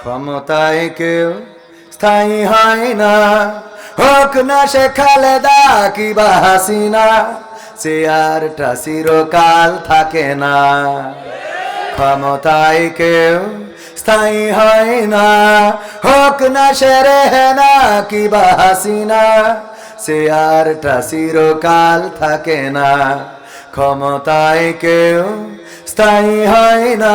ক্ষমতায় কেউ স্থায়ী হয় না। হোক না সে খালেদা কিবা হাসিনা চেয়ারটা চিরকাল থাকে না। ক্ষমতায় কেউ স্থায়ী হয় না। হোক না সে রেহেনা কিবা হাসিনা চেয়ারটা চিরকাল থাকে না। ক্ষমতায় কেউ স্থায়ী হয় না।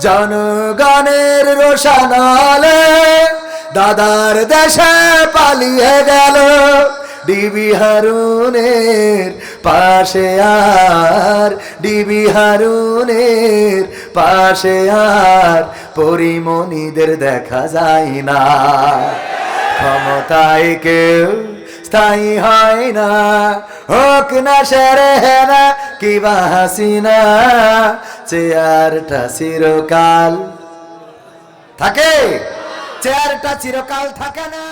জনগণের রোশানলে দাদার দেশে পালিয়ে গেল ডিবি হারুনের পাশে আর, ডিবি হারুনের পাশে আর, পরিমণিদের দেখা যায় না। ক্ষমতায় কেউ স্থায়ী হয় না। হোক না সেরে না কিবা হাসিনা, চেয়ারটা চিরকাল থাকে। চেয়ারটা চিরকাল থাকে না।